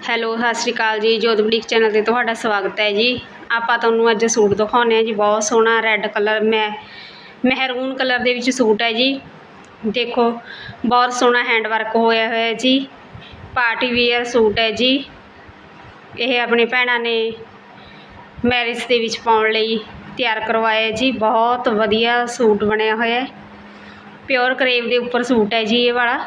Hello, ਸਤਿ ਸ਼੍ਰੀ ਅਕਾਲ ਜੀ। ਜੋਤ ਬੁਟੀਕ ਚੈਨਲ ਤੇ ਤੁਹਾਡਾ ਸਵਾਗਤ ਹੈ ਜੀ। ਆਪਾਂ ਤੁਹਾਨੂੰ ਅੱਜ ਸੂਟ ਦਿਖਾਉਂਦੇ ਹਾਂ ਜੀ। ਬਹੁਤ ਸੋਹਣਾ ਰੈੱਡ ਕਲਰ ਮੈਂ, ਮਹਿਰੂਨ ਕਲਰ ਦੇ ਵਿੱਚ ਸੂਟ ਹੈ ਜੀ। ਦੇਖੋ, ਬਹੁਤ ਸੋਹਣਾ ਹੈਂਡ ਵਰਕ ਹੋਇਆ ਹੋਇਆ ਜੀ। ਪਾਰਟੀ ਵੇਅਰ ਸੂਟ ਹੈ ਜੀ। ਇਹ ਆਪਣੀ ਭੈਣਾਂ ਨੇ ਮੈਰਿਜ ਦੇ ਵਿੱਚ ਪਾਉਣ ਲਈ ਤਿਆਰ ਕਰਵਾਇਆ ਜੀ। ਬਹੁਤ ਵਧੀਆ ਸੂਟ ਬਣਿਆ ਹੋਇਆ ਪਿਓਰ ਕਰੇਵ ਦੇ ਉੱਪਰ ਸੂਟ ਹੈ ਜੀ ਇਹ ਵਾਲਾ।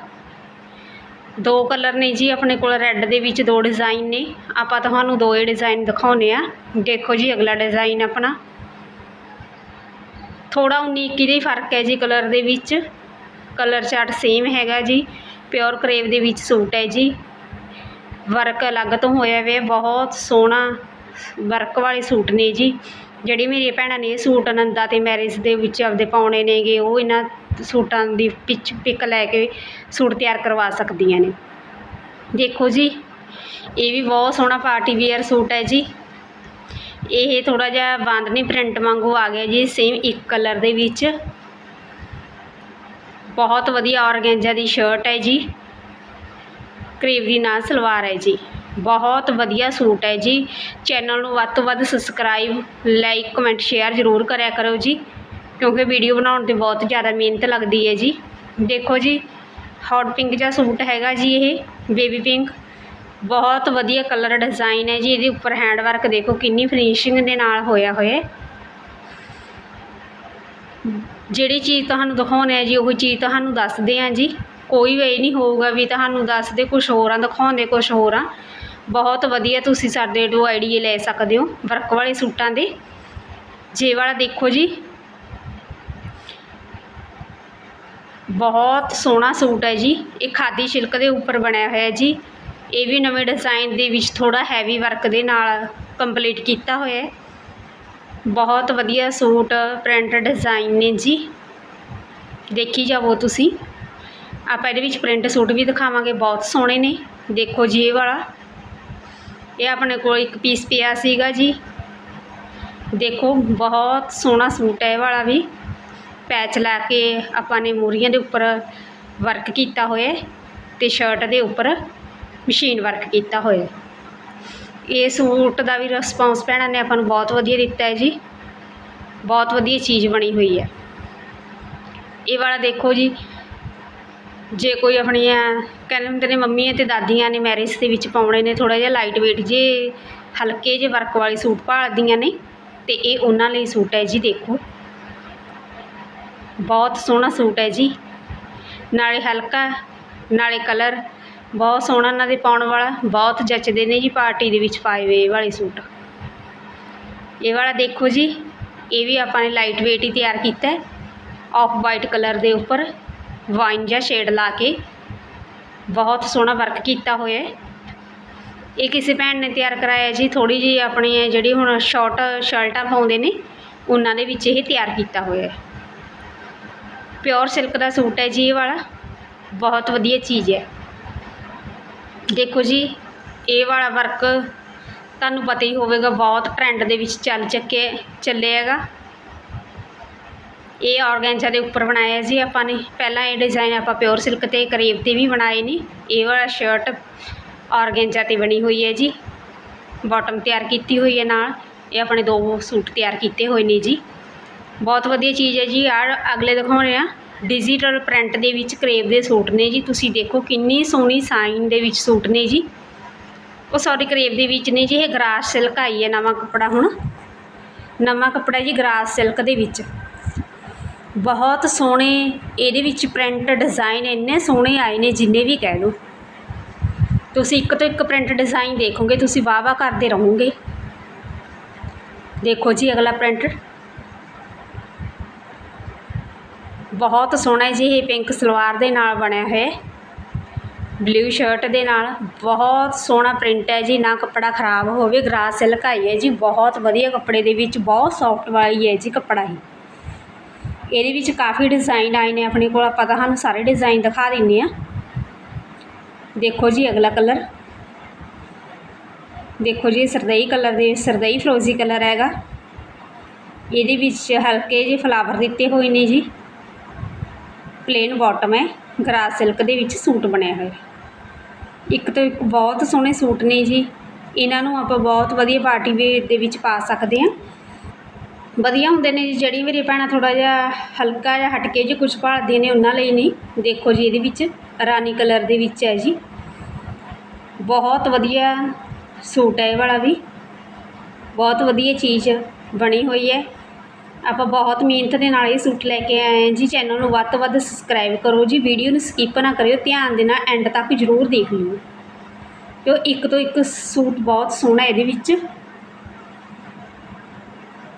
ਦੋ ਕਲਰ ਨੇ ਜੀ, ਆਪਣੇ ਕੋਲ ਰੈੱਡ ਦੇ ਵਿੱਚ ਦੋ ਡਿਜ਼ਾਈਨ ਨੇ। ਆਪਾਂ ਤੁਹਾਨੂੰ ਦੋ ਹੀ ਡਿਜ਼ਾਈਨ ਦਿਖਾਉਨੇ ਆ ਦੇਖੋ ਜੀ, ਅਗਲਾ ਡਿਜ਼ਾਈਨ ਆਪਣਾ। ਥੋੜਾ 19 21 ਦਾ ਹੀ ਫ਼ਰਕ ਹੈ ਜੀ ਕਲਰ ਦੇ ਵਿੱਚ। ਕਲਰ ਚਾਰਟ ਸੇਮ ਹੈਗਾ ਜੀ। ਪਿਓਰ ਕਰੇਵ ਦੇ ਵਿੱਚ ਸੂਟ ਹੈ ਜੀ। ਵਰਕ ਅਲੱਗ ਤੋਂ ਹੋਇਆ ਵੇ, ਬਹੁਤ ਸੋਹਣਾ ਵਰਕ ਵਾਲੇ ਸੂਟ ਨੇ ਜੀ। ਜਿਹੜੀ ਮੇਰੀਆਂ ਭੈਣਾਂ ਨੇ ਇਹ ਸੂਟ ਆਨੰਦਾ ਤੇ ਮੈਰਿਜ ਦੇ ਵਿੱਚ ਆਪਦੇ ਪਾਉਣੇ ਨੇਗੇ, ਉਹ ਇਹਨਾਂ ਸੂਟਾਂ ਦੀ ਪਿਚ ਪਿੱਕ ਲੈ ਕੇ ਸੂਟ ਤਿਆਰ ਕਰਵਾ ਸਕਦੀਆਂ ਨੇ। ਦੇਖੋ ਜੀ, ਇਹ ਵੀ ਬਹੁਤ ਸੋਹਣਾ ਪਾਰਟੀ ਵੇਅਰ ਸੂਟ ਹੈ ਜੀ। ਇਹ ਥੋੜਾ ਜਿਹਾ ਬਾਂਦਨੀ ਪ੍ਰਿੰਟ ਵਾਂਗੂ ਆ ਗਿਆ ਜੀ ਸੇਮ ਇੱਕ ਕਲਰ ਦੇ ਵਿੱਚ। ਬਹੁਤ ਵਧੀਆ ਔਰਗੈਂਜਾ ਦੀ ਸ਼ਰਟ ਹੈ ਜੀ। ਕਰੀਬ ਦੀ ਨਾਲ ਸਲਵਾਰ ਹੈ ਜੀ। ਬਹੁਤ ਵਧੀਆ ਸੂਟ ਹੈ ਜੀ। ਚੈਨਲ ਨੂੰ ਵੱਧ ਤੋਂ ਵੱਧ ਸਬਸਕ੍ਰਾਈਬ ਲਾਈਕ ਕਮੈਂਟ ਸ਼ੇਅਰ ਜ਼ਰੂਰ ਕਰਿਆ ਕਰੋ ਜੀ। ਕਿਉਂਕਿ ਵੀਡੀਓ ਬਣਾਉਣ ਤੇ ਬਹੁਤ ਜ਼ਿਆਦਾ ਮਿਹਨਤ ਲੱਗਦੀ ਹੈ ਜੀ। ਦੇਖੋ ਜੀ ਹੌਟ ਪਿੰਕ ਜਿਹਾ ਸੂਟ ਹੈਗਾ ਜੀ ਇਹ ਬੇਬੀ ਪਿੰਕ ਬਹੁਤ ਵਧੀਆ ਕਲਰ ਡਿਜ਼ਾਈਨ ਹੈ ਜੀ, ਇਹਦੇ ਉੱਪਰ ਹੈਂਡ ਵਰਕ ਦੇਖੋ ਕਿੰਨੀ ਫਿਨਿਸ਼ਿੰਗ ਦੇ ਨਾਲ ਹੋਇਆ ਹੋਇਆ ਜਿਹੜੀ ਚੀਜ਼ ਤੁਹਾਨੂੰ ਦਿਖਾਉਣੇ ਆ ਜੀ, ਉਹ ਚੀਜ਼ ਤੁਹਾਨੂੰ ਦੱਸਦੇ ਆ ਜੀ। ਕੋਈ ਵੇ ਨਹੀਂ ਹੋਊਗਾ ਵੀ ਤੁਹਾਨੂੰ ਦੱਸਦੇ ਕੁਝ ਹੋਰ ਆ, ਦਿਖਾਉਂਦੇ ਕੁਝ ਹੋਰ ਆ। ਬਹੁਤ ਵਧੀਆ ਤੁਸੀਂ ਸਾਡੇ ਤੋਂ ਆਈਡੀਏ ਲੈ ਸਕਦੇ ਹੋ ਵਰਕ ਵਾਲੇ ਸੂਟਾਂ ਦੇ। ਜੇ ਵਾਲਾ ਦੇਖੋ ਜੀ। ਬਹੁਤ ਸੋਹਣਾ ਸੂਟ ਹੈ ਜੀ। ਇਹ ਖਾਦੀ ਸਿਲਕ ਦੇ ਉੱਪਰ ਬਣਿਆ ਹੋਇਆ ਜੀ। ਇਹ ਵੀ ਨਵੇਂ ਡਿਜ਼ਾਈਨ ਦੇ ਵਿੱਚ ਥੋੜਾ ਹੈਵੀ ਵਰਕ ਦੇ ਨਾਲ ਕੰਪਲੀਟ ਕੀਤਾ ਹੋਇਆ ਹੈ। ਬਹੁਤ ਵਧੀਆ ਸੂਟ ਪ੍ਰਿੰਟ ਡਿਜ਼ਾਈਨ ਨੇ ਜੀ। ਦੇਖੀ ਜਾਵੋ ਤੁਸੀਂ। ਆਪਾਂ ਇਹਦੇ ਵਿੱਚ ਪ੍ਰਿੰਟ ਸੂਟ ਵੀ ਦਿਖਾਵਾਂਗੇ। ਬਹੁਤ ਸੋਹਣੇ ਨੇ। ਦੇਖੋ ਜੀ ਇਹ ਵਾਲਾ। ਇਹ ਆਪਣੇ ਕੋਲ ਇੱਕ ਪੀਸ ਪਿਆ ਸੀਗਾ ਜੀ। ਦੇਖੋ, ਬਹੁਤ ਸੋਹਣਾ ਸੂਟ ਹੈ ਇਹ ਵਾਲਾ ਵੀ। ਪੈਚ ਲਾ ਕੇ ਆਪਾਂ ਨੇ ਮੂਰੀਆਂ ਦੇ ਉੱਪਰ ਵਰਕ ਕੀਤਾ ਹੋਇਆ ਤੇ ਸ਼ਰਟ ਦੇ ਉੱਪਰ ਮਸ਼ੀਨ ਵਰਕ ਕੀਤਾ ਹੋਇਆ ਇਹ ਸੂਟ ਦਾ ਵੀ ਰਿਸਪੌਂਸ ਭੈਣਾਂ ਨੇ ਆਪਾਂ ਨੂੰ ਬਹੁਤ ਵਧੀਆ ਦਿੱਤਾ ਹੈ ਜੀ। ਬਹੁਤ ਵਧੀਆ ਚੀਜ਼ ਬਣੀ ਹੋਈ ਹੈ। ਇਹ ਵਾਲਾ ਦੇਖੋ ਜੀ ਜੇ ਕੋਈ ਆਪਣੀਆਂ ਕਹਿੰਦੇ ਹੁੰਦੇ ਨੇ ਮੰਮੀਆਂ ਤੇ ਦਾਦੀਆਂ ਨੇ ਮੈਰਿਜ ਦੇ ਵਿੱਚ ਪਾਉਣੇ ਨੇ, ਥੋੜ੍ਹਾ ਜਿਹਾ ਲਾਈਟ ਵੇਟ ਜੇ, ਹਲਕੇ ਜਿਹੇ ਵਰਕ ਵਾਲੇ ਸੂਟ ਭਾਲਦੀਆਂ ਨੇ, ਤੇ ਇਹ ਉਹਨਾਂ ਲਈ ਸੂਟ ਹੈ ਜੀ, ਦੇਖੋ। ਬਹੁਤ ਸੋਹਣਾ ਸੂਟ ਹੈ ਜੀ। ਨਾਲੇ ਹਲਕਾ, ਨਾਲੇ ਕਲਰ ਬਹੁਤ ਸੋਹਣਾ ਇਹਨਾਂ ਦੇ ਪਾਉਣ ਵਾਲਾ, ਬਹੁਤ ਜੱਚਦੇ ਨੇ ਜੀ ਪਾਰਟੀ ਦੇ ਵਿੱਚ ਪਾਏ ਹੋਏ ਇਹ ਵਾਲੇ ਸੂਟ। ਇਹ ਵਾਲਾ ਦੇਖੋ ਜੀ, ਇਹ ਵੀ ਆਪਾਂ ਨੇ ਲਾਈਟ ਵੇਟ ਹੀ ਤਿਆਰ ਕੀਤਾ ਹੈ ਆਫ ਵਾਈਟ ਕਲਰ ਦੇ ਉੱਪਰ। ਵਾਈਨ ਜਾਂ ਸ਼ੇਡ ਲਾ ਕੇ ਬਹੁਤ ਸੋਹਣਾ ਵਰਕ ਕੀਤਾ ਹੋਇਆ ਹੈ। ਇਹ ਕਿਸੇ ਭੈਣ ਨੇ ਤਿਆਰ ਕਰਾਇਆ ਜੀ ਥੋੜੀ ਜੀ ਆਪਣੀ ਜਿਹੜੀ ਹੁਣ ਸ਼ਾਰਟ ਸ਼ਰਟਾਂ ਪਾਉਂਦੇ ਨੇ, ਉਹਨਾਂ ਦੇ ਵਿੱਚ ਇਹ ਤਿਆਰ ਕੀਤਾ ਹੋਇਆ ਹੈ। ਪਿਓਰ ਸਿਲਕ ਦਾ ਸੂਟ ਹੈ ਜੀ ਇਹ ਵਾਲਾ, ਬਹੁਤ ਵਧੀਆ ਚੀਜ਼ ਹੈ। ਦੇਖੋ ਜੀ, ਇਹ ਵਾਲਾ ਵਰਕ ਤੁਹਾਨੂੰ ਪਤਾ ਹੀ ਹੋਵੇਗਾ, ਬਹੁਤ ਟ੍ਰੈਂਡ ਦੇ ਵਿੱਚ ਚੱਲ ਚੱਕੇ ਚੱਲਿਆ ਹੈਗਾ। ਇਹ ਔਰਗੈਂਜਾ ਦੇ ਉੱਪਰ ਬਣਾਇਆ ਜੀ ਆਪਾਂ ਨੇ। ਪਹਿਲਾਂ ਇਹ ਡਿਜ਼ਾਈਨ ਆਪਾਂ ਪਿਓਰ ਸਿਲਕ ਤੇ ਕਰੇਵ ਤੇ ਵੀ ਬਣਾਏ ਨੇ। ਇਹ ਵਾਲਾ ਸ਼ਰਟ ਔਰਗੈਂਜਾ ਤੇ ਬਣੀ ਹੋਈ ਹੈ ਜੀ। ਬਾਟਮ ਤਿਆਰ ਕੀਤੀ ਹੋਈ ਹੈ ਨਾਲ। ਇਹ ਆਪਣੇ ਦੋ ਸੂਟ ਤਿਆਰ ਕੀਤੇ ਹੋਏ ਨੇ ਜੀ। ਬਹੁਤ ਵਧੀਆ ਚੀਜ਼ ਹੈ ਜੀ। ਆ ਅਗਲੇ ਦਿਖਾਉਣੇ ਆ ਡਿਜੀਟਲ ਪ੍ਰਿੰਟ ਦੇ ਵਿੱਚ ਕਰੇਵ ਦੇ ਸੂਟ ਨੇ ਜੀ। ਤੁਸੀਂ ਦੇਖੋ ਕਿੰਨੀ ਸੋਹਣੀ ਸਾਈਨ ਦੇ ਵਿੱਚ ਸੂਟ ਨੇ ਜੀ। ਉਹ ਸੌਰੀ ਕਰੇਵ ਦੇ ਵਿੱਚ ਨੇ ਜੀ। ਇਹ ਗਰਾਸ ਸਿਲਕ ਆਈ ਹੈ ਨਵਾਂ ਕੱਪੜਾ ਹੁਣ। ਨਵਾਂ ਕੱਪੜਾ ਜੀ ਗਰਾਸ ਸਿਲਕ ਦੇ ਵਿੱਚ। ਬਹੁਤ ਸੋਹਣੇ ਇਹਦੇ ਵਿੱਚ ਪ੍ਰਿੰਟ ਡਿਜ਼ਾਇਨ ਇੰਨੇ ਸੋਹਣੇ ਆਏ ਨੇ ਜਿੰਨੇ ਵੀ ਕਹਿ ਲਓ। ਤੁਸੀਂ ਇੱਕ ਤੋਂ ਇੱਕ ਪ੍ਰਿੰਟ ਡਿਜ਼ਾਈਨ ਦੇਖੋਗੇ, ਤੁਸੀਂ ਵਾਹ ਵਾਹ ਕਰਦੇ ਰਹੋਗੇ। ਦੇਖੋ ਜੀ ਅਗਲਾ ਪ੍ਰਿੰਟ ਬਹੁਤ ਸੋਹਣਾ ਜੀ ਇਹ ਪਿੰਕ ਸਲਵਾਰ ਦੇ ਨਾਲ ਬਣਿਆ ਹੋਇਆ ਬਲੂ ਸ਼ਰਟ ਦੇ ਨਾਲ ਬਹੁਤ ਸੋਹਣਾ ਪ੍ਰਿੰਟ ਹੈ ਜੀ, ਨਾ ਕੱਪੜਾ ਖਰਾਬ ਹੋਵੇ, ਗਰਾਸ ਸਿਲਕ ਆਈ ਹੈ ਜੀ, ਬਹੁਤ ਵਧੀਆ ਕੱਪੜੇ ਦੇ ਵਿੱਚ, ਬਹੁਤ ਸੌਫਟ ਵਾਲੀ ਹੈ ਜੀ ਕੱਪੜਾ ਹੀ ਇਹਦੇ ਵਿੱਚ ਕਾਫੀ ਡਿਜ਼ਾਈਨ ਆਏ ਨੇ, ਆਪਣੇ ਕੋਲ ਆਪਾਂ ਤੁਹਾਨੂੰ ਸਾਰੇ ਡਿਜ਼ਾਈਨ ਦਿਖਾ ਦਿੰਨੇ ਆ। ਦੇਖੋ ਜੀ ਅਗਲਾ ਕਲਰ ਦੇਖੋ ਜੀ, ਸਰਦਈ ਕਲਰ ਦੇ, ਸਰਦਈ ਫਰੋਜ਼ੀ ਕਲਰ ਹੈਗਾ। ਇਹਦੇ ਵਿੱਚ ਹਲਕੇ ਜਿਹੇ ਫਲਾਵਰ ਦਿੱਤੇ ਹੋਏ ਨੇ ਜੀ। ਪਲੇਨ ਬਾਟਮ ਹੈ ਗਰਾਸ ਸਿਲਕ ਦੇ ਵਿੱਚ ਸੂਟ ਬਣਿਆ ਹੋਇਆ। ਇੱਕ ਤੋਂ ਇੱਕ ਬਹੁਤ ਸੋਹਣੇ ਸੂਟ ਨੇ ਜੀ। ਇਹਨਾਂ ਨੂੰ ਆਪਾਂ ਬਹੁਤ ਵਧੀਆ ਪਾਰਟੀ ਵੇਅਰ ਦੇ ਵਿੱਚ ਪਾ ਸਕਦੇ ਹਾਂ। ਵਧੀਆ ਹੁੰਦੇ ਨੇ ਜੀ, ਜਿਹੜੀ ਮੇਰੀ ਭੈਣਾਂ ਥੋੜ੍ਹਾ ਜਿਹਾ ਹਲਕਾ ਜਿਹਾ ਹਟਕੇ ਕੇ ਕੁਛ ਭਾਲਦੀਆਂ ਨੇ ਉਹਨਾਂ ਲਈ ਨਹੀਂ। ਦੇਖੋ ਜੀ ਇਹਦੇ ਵਿੱਚ, ਰਾਣੀ ਕਲਰ ਦੇ ਵਿੱਚ ਹੈ ਜੀ। ਬਹੁਤ ਵਧੀਆ ਸੂਟ ਹੈ ਇਹ ਵਾਲਾ ਵੀ। ਬਹੁਤ ਵਧੀਆ ਚੀਜ਼ ਬਣੀ ਹੋਈ ਹੈ। ਆਪਾਂ ਬਹੁਤ ਮਿਹਨਤ ਦੇ ਨਾਲ ਇਹ ਸੂਟ ਲੈ ਕੇ ਆਏ ਹਾਂ ਜੀ। ਚੈਨਲ ਨੂੰ ਵੱਧ ਤੋਂ ਵੱਧ ਸਬਸਕ੍ਰਾਈਬ ਕਰੋ ਜੀ। ਵੀਡੀਓ ਨੂੰ ਸਕਿਪ ਨਾ ਕਰਿਓ। ਧਿਆਨ ਦੇ ਨਾਲ ਐਂਡ ਤੱਕ ਜ਼ਰੂਰ ਦੇਖ ਲਿਓ। ਕਿਉਂ ਇੱਕ ਤੋਂ ਇੱਕ ਸੂਟ ਬਹੁਤ ਸੋਹਣਾ ਇਹਦੇ ਵਿੱਚ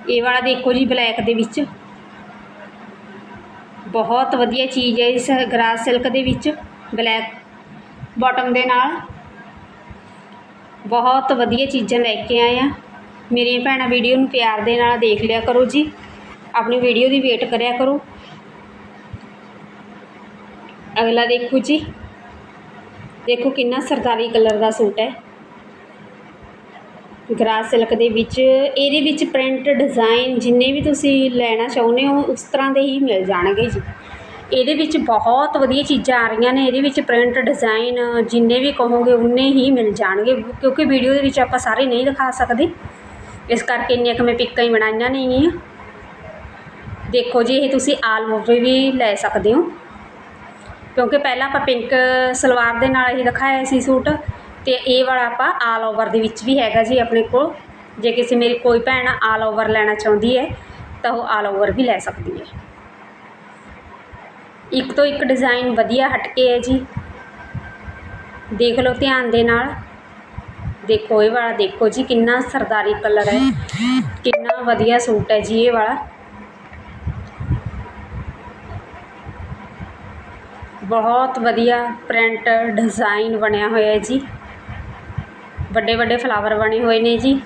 ਇਹ ਵਾਲਾ ਦੇਖੋ ਜੀ ਬਲੈਕ ਦੇ ਵਿੱਚ। ਬਹੁਤ ਵਧੀਆ ਚੀਜ਼ ਹੈ ਇਸ ਗਰਾਸ ਸਿਲਕ ਦੇ ਵਿੱਚ, ਬਲੈਕ ਬਾਟਮ ਦੇ ਨਾਲ। ਬਹੁਤ ਵਧੀਆ ਚੀਜ਼ਾਂ ਲੈ ਕੇ ਆਏ ਆ। ਮੇਰੀਆਂ ਭੈਣਾਂ ਵੀਡੀਓ ਨੂੰ ਪਿਆਰ ਦੇ ਨਾਲ ਦੇਖ ਲਿਆ ਕਰੋ ਜੀ। ਆਪਣੀ ਵੀਡੀਓ ਦੀ ਵੇਟ ਕਰਿਆ ਕਰੋ। ਅਗਲਾ ਦੇਖੋ ਜੀ। ਦੇਖੋ ਕਿੰਨਾ ਸਰਦਾਰੀ ਕਲਰ ਦਾ ਸੂਟ ਹੈ। ਗਰਾਸ ਸਿਲਕ ਦੇ ਵਿੱਚ, ਇਹਦੇ ਵਿੱਚ ਪ੍ਰਿੰਟ ਡਿਜ਼ਾਈਨ ਜਿੰਨੇ ਵੀ ਤੁਸੀਂ ਲੈਣਾ ਚਾਹੁੰਦੇ ਹੋ, ਉਸ ਤਰ੍ਹਾਂ ਦੇ ਹੀ ਮਿਲ ਜਾਣਗੇ ਜੀ। ਇਹਦੇ ਵਿੱਚ ਬਹੁਤ ਵਧੀਆ ਚੀਜ਼ਾਂ ਆ ਰਹੀਆਂ ਨੇ, ਇਹਦੇ ਵਿੱਚ ਪ੍ਰਿੰਟ ਡਿਜ਼ਾਈਨ ਜਿੰਨੇ ਵੀ ਕਹੋਗੇ, ਉਨੇ ਹੀ ਮਿਲ ਜਾਣਗੇ, ਕਿਉਂਕਿ ਵੀਡੀਓ ਦੇ ਵਿੱਚ ਆਪਾਂ ਸਾਰੇ ਨਹੀਂ ਦਿਖਾ ਸਕਦੇ। ਇਸ ਕਰਕੇ ਇੰਨੀਆਂ ਕੁ ਮੈਂ ਪਿੱਕਾਂ ਹੀ ਬਣਾਈਆਂ ਨੇਗੀਆਂ ਦੇਖੋ ਜੀ, ਇਹ ਤੁਸੀਂ ਆਲ ਓਵਰ ਵੀ ਲੈ ਸਕਦੇ ਹੋ। ਕਿਉਂਕਿ ਪਹਿਲਾਂ ਆਪਾਂ ਪਿੰਕ ਸਲਵਾਰ ਦੇ ਨਾਲ ਇਹ ਦਿਖਾਇਆ ਸੀ ਸੂਟ। ਤੇ ਇਹ ਵਾਲਾ ਆਪਾਂ ਆਲ ਓਵਰ ਦੇ ਵਿੱਚ ਵੀ ਹੈਗਾ ਜੀ ਆਪਣੇ ਕੋਲ। ਜੇ ਕਿਸੇ ਮੇਰੀ ਕੋਈ ਭੈਣ ਆਲ ਓਵਰ ਲੈਣਾ ਚਾਹੁੰਦੀ ਹੈ, ਤਾਂ ਉਹ ਆਲ ਓਵਰ ਵੀ ਲੈ ਸਕਦੀ ਹੈ। ਇੱਕ ਤੋਂ ਇੱਕ ਡਿਜ਼ਾਈਨ ਵਧੀਆ ਹਟ ਕੇ ਹੈ ਜੀ। ਦੇਖ ਲਓ ਧਿਆਨ ਦੇ ਨਾਲ। ਦੇਖੋ ਇਹ ਵਾਲਾ ਦੇਖੋ ਜੀ, ਕਿੰਨਾ ਸਰਦਾਰੀ ਕਲਰ ਹੈ। ਕਿੰਨਾ ਵਧੀਆ ਸੂਟ ਹੈ ਜੀ ਇਹ ਵਾਲਾ। ਬਹੁਤ ਵਧੀਆ ਪ੍ਰਿੰਟ ਡਿਜ਼ਾਈਨ ਬਣਿਆ ਹੋਇਆ ਹੈ ਜੀ। ਵੱਡੇ ਵੱਡੇ ਫਲਾਵਰ ਬਣੇ ਹੋਏ ਨੇ ਜੀ।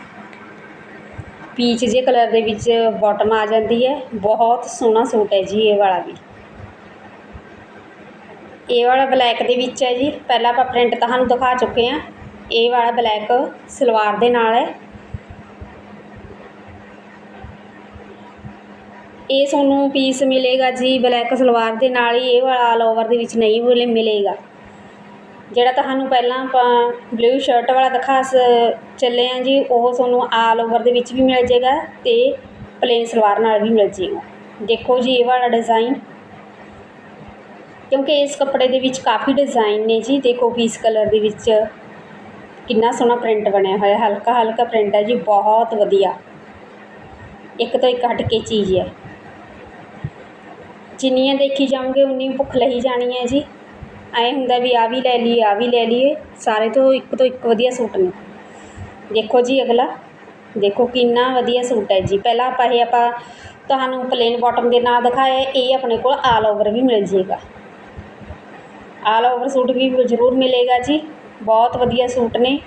ਪੀਚ ਜੇ ਕਲਰ ਦੇ ਵਿੱਚ ਬਾਟਮ ਆ ਜਾਂਦੀ ਹੈ। ਬਹੁਤ ਸੋਹਣਾ ਸੂਟ ਹੈ ਜੀ ਇਹ ਵਾਲਾ ਵੀ। ਇਹ ਵਾਲਾ ਬਲੈਕ ਦੇ ਵਿੱਚ ਹੈ ਜੀ। ਪਹਿਲਾਂ ਆਪਾਂ ਪ੍ਰਿੰਟ ਤੁਹਾਨੂੰ ਦਿਖਾ ਚੁੱਕੇ ਹਾਂ। ਇਹ ਵਾਲਾ ਬਲੈਕ ਸਲਵਾਰ ਦੇ ਨਾਲ ਹੈ। ਇਹ ਤੁਹਾਨੂੰ ਪੀਸ ਮਿਲੇਗਾ ਜੀ ਬਲੈਕ ਸਲਵਾਰ ਦੇ ਨਾਲ ਹੀ। ਇਹ ਵਾਲਾ ਆਲ ਓਵਰ ਦੇ ਵਿੱਚ ਨਹੀਂ ਮਿਲੇ ਮਿਲੇਗਾ। ਜਿਹੜਾ ਤੁਹਾਨੂੰ ਪਹਿਲਾਂ ਆਪਾਂ ਬਲਿਊ ਸ਼ਰਟ ਵਾਲਾ ਦਿਖਾ ਸ- ਚੱਲੇ ਹਾਂ ਜੀ, ਉਹ ਤੁਹਾਨੂੰ ਆਲ ਓਵਰ ਦੇ ਵਿੱਚ ਵੀ ਮਿਲ ਜਾਏਗਾ ਅਤੇ ਪਲੇਨ ਸਲਵਾਰ ਨਾਲ ਵੀ ਮਿਲ ਜਾਏਗਾ ਦੇਖੋ ਜੀ ਇਹ ਵਾਲਾ ਡਿਜ਼ਾਈਨ ਕਿਉਂਕਿ ਇਸ ਕੱਪੜੇ ਦੇ ਵਿੱਚ ਕਾਫੀ ਡਿਜ਼ਾਈਨ ਨੇ ਜੀ, ਦੇਖੋ ਪੀਸ ਕਲਰ ਦੇ ਵਿੱਚ ਕਿੰਨਾ ਸੋਹਣਾ ਪ੍ਰਿੰਟ ਬਣਿਆ ਹੋਇਆ, ਹਲਕਾ ਹਲਕਾ ਪ੍ਰਿੰਟ ਹੈ ਜੀ, ਬਹੁਤ ਵਧੀਆ। ਇੱਕ ਤੋਂ ਇੱਕ ਹਟ ਕੇ ਚੀਜ਼ ਹੈ। ਜਿੰਨੀਆਂ ਦੇਖੀ ਜਾਓਗੇ, ਉਨੀ ਭੁੱਖ ਲਈ ਜਾਣੀ ਹੈ ਜੀ। ਐਂ ਹੁੰਦਾ ਵੀ ਆਹ ਵੀ ਲੈ ਲਈਏ, ਆਹ ਵੀ ਲੈ ਲਈਏ, ਸਾਰੇ ਤੋਂ ਇੱਕ ਤੋਂ ਇੱਕ ਵਧੀਆ ਸੂਟ ਨੇ। ਦੇਖੋ ਜੀ ਅਗਲਾ, ਦੇਖੋ ਕਿੰਨਾ ਵਧੀਆ ਸੂਟ ਹੈ ਜੀ। ਪਹਿਲਾਂ ਆਪਾਂ ਇਹ ਆਪਾਂ ਤੁਹਾਨੂੰ ਪਲੇਨ ਬਾਟਮ ਦੇ ਨਾਲ ਦਿਖਾਇਆ ਇਹ ਆਪਣੇ ਕੋਲ ਆਲ ਓਵਰ ਵੀ ਮਿਲ ਜੇਗਾ। ਆਲ ਓਵਰ ਸੂਟ ਵੀ ਜ਼ਰੂਰ ਮਿਲੇਗਾ ਜੀ। ਬਹੁਤ ਵਧੀਆ ਸੂਟ ਨੇ।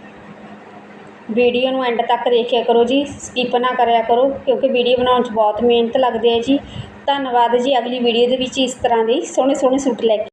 ਵੀਡੀਓ ਨੂੰ ਐਂਡ ਤੱਕ ਦੇਖਿਆ ਕਰੋ ਜੀ ਸਕਿਪ ਨਾ ਕਰਿਆ ਕਰੋ, ਕਿਉਂਕਿ ਵੀਡੀਓ ਬਣਾਉਣ 'ਚ ਬਹੁਤ ਮਿਹਨਤ ਲੱਗਦੀ ਹੈ ਜੀ। ਧੰਨਵਾਦ ਜੀ ਅਗਲੀ ਵੀਡੀਓ ਦੇ ਵਿੱਚ ਇਸ ਤਰ੍ਹਾਂ ਦੇ ਸੋਹਣੇ ਸੋਹਣੇ ਸੂਟ ਲੈ ਕੇ।